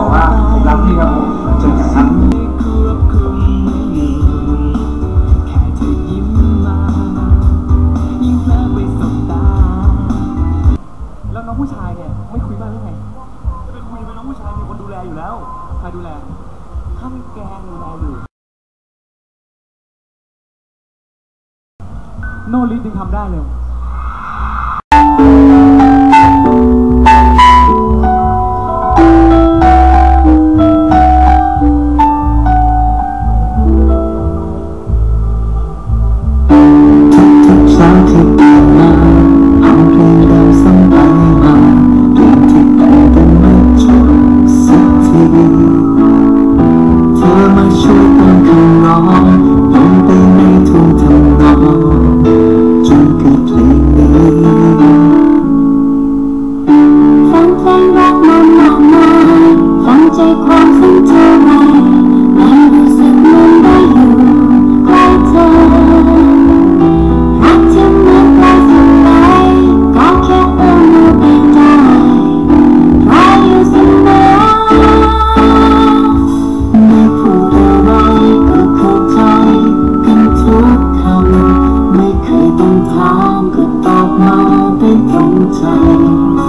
อกว่าผมรักพี่ครับผมเจอกแล้วน้องผู้ชายเนี่ยไม่คุยบ้างหรือไงไปคุยไปน้องผู้ชายมีคนดูแลอยู่แล้วใครดูแลถ้ามีแกดูแลอยู่โนลิสยังทำได้เลย So, 走